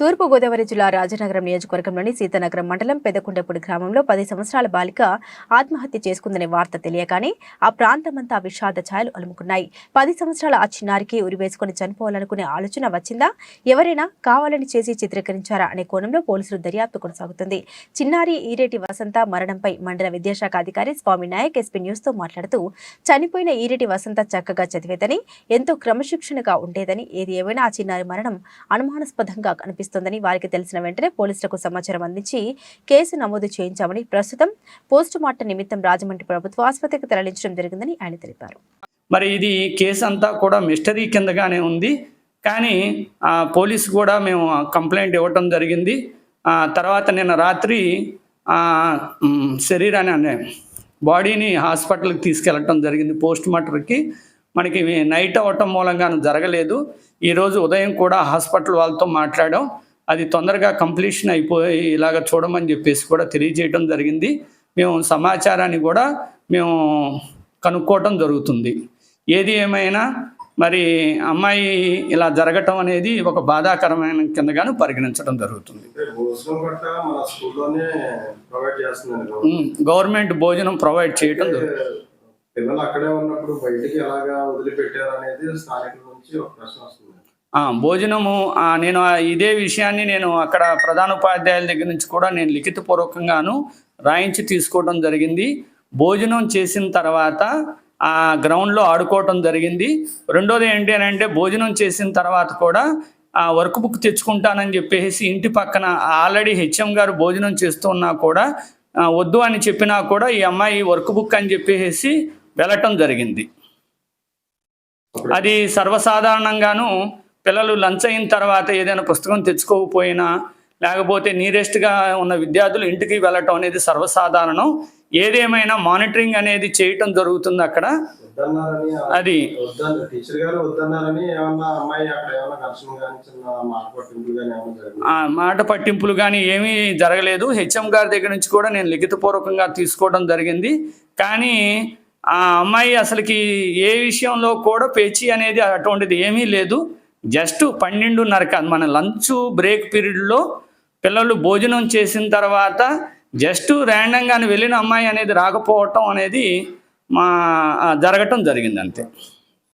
తూర్పుగోదావరి జిల్లా రాజనగరం నియోజకవర్గంలోని సీతానగరం మండలం పెదకుండపూడి గ్రామంలో పది సంవత్సరాల బాలిక ఆత్మహత్య చేసుకుందనే వార్త తెలియగానే ఆ ప్రాంతమంతా విషాద ఛాయలు అలుముకున్నాయి. పది సంవత్సరాల ఆ చిన్నారికి ఉరివేసుకుని చనిపోవాలనుకునే ఆలోచన వచ్చిందా? ఎవరైనా కావాలని చేసి చిత్రీకరించారా అనే కోణంలో పోలీసులు దర్యాప్తు కొనసాగుతుంది. చిన్నారి ఈరేటి వసంత మరణంపై మండల విద్యాశాఖ అధికారి స్వామి నాయక్ ఎస్పీ న్యూస్తో మాట్లాడుతూ చనిపోయిన ఈరేటి వసంత చక్కగా చదివేదని ఎంతో క్రమశిక్షణగా ఉండేదని ఏది ఏమైనా ఆ చిన్నారి మరణం అనుమానాస్పదంగా కనిపిస్తుంది. కనిపిస్తోందని వారికి తెలిసిన వెంటనే పోలీసులకు సమాచారం అందించి కేసు నమోదు చేయించామని ప్రస్తుతం పోస్టు మార్టం నిమిత్తం రాజమండ్రి ప్రభుత్వ ఆసుపత్రికి తరలించడం జరిగిందని ఆయన తెలిపారు. మరి ఇది కేసు అంతా కూడా మిస్టరీ కిందగానే ఉంది. కానీ ఆ, పోలీసు కూడా మేము కంప్లైంట్ ఇవ్వటం జరిగింది. తర్వాత నిన్న రాత్రి శరీరాన్ని అనే బాడీని హాస్పిటల్కి తీసుకెళ్ళటం జరిగింది పోస్ట్ మార్టర్కి మనకి నైట్ అవ్వటం మూలంగా జరగలేదు. ఈరోజు ఉదయం కూడా హాస్పిటల్ వాళ్ళతో మాట్లాడాం. అది తొందరగా కంప్లీషన్ అయిపోయి ఇలాగ చూడమని చెప్పేసి కూడా తెలియజేయడం జరిగింది. మేము సమాచారాన్ని కూడా మేము కనుక్కోవటం జరుగుతుంది. ఏది ఏమైనా మరి అమ్మాయి ఇలా జరగటం అనేది ఒక బాధాకరమైన కిందగాను పరిగణించడం జరుగుతుంది. గవర్నమెంట్ భోజనం ప్రొవైడ్ చేయటం పిల్లలు అక్కడే ఉన్నప్పుడు బయటికి ఎలాగా వదిలిపెట్టారు అనేది స్థానికుల నుంచి ఒక ప్రశ్న వస్తుంది. భోజనము నేను ఇదే విషయాన్ని నేను అక్కడ ప్రధాన ఉపాధ్యాయుల దగ్గర నుంచి కూడా నేను లిఖితపూర్వకంగాను రాయించి తీసుకోవడం జరిగింది. భోజనం చేసిన తర్వాత ఆ గ్రౌండ్లో ఆడుకోవటం జరిగింది. రెండోది ఏంటి అని అంటే భోజనం చేసిన తర్వాత కూడా ఆ వర్క్ బుక్ తెచ్చుకుంటానని చెప్పేసి ఇంటి పక్కన ఆల్రెడీ హెచ్ఎం గారు భోజనం చేస్తున్నా కూడా వద్దు అని చెప్పినా కూడా ఈ అమ్మాయి వర్క్ బుక్ అని చెప్పేసి వెళ్ళటం జరిగింది. అది సర్వసాధారణంగాను పిల్లలు లంచ్ అయిన తర్వాత ఏదైనా పుస్తకం తెచ్చుకోకపోయినా లేకపోతే నీరెస్ట్గా ఉన్న విద్యార్థులు ఇంటికి వెళ్ళటం అనేది సర్వసాధారణం. ఏదేమైనా మానిటరింగ్ అనేది చేయటం జరుగుతుంది అక్కడ. అది. మాట పట్టింపులు కానీ ఏమీ జరగలేదు. హెచ్ఎం గారి దగ్గర నుంచి కూడా నేను లిఖితపూర్వకంగా తీసుకోవడం జరిగింది. కానీ ఆ అమ్మాయి అసలుకి ఏ విషయంలో కూడా పేచీ అనేది అటువంటిది ఏమీ లేదు. జస్ట్ పన్నెండున్నర మన లంచ్ బ్రేక్ పీరియడ్లో పిల్లలు భోజనం చేసిన తర్వాత జస్ట్ ర్యాండంగా వెళ్ళిన అమ్మాయి అనేది రాకపోవటం అనేది మా జరగటం జరిగింది అంతే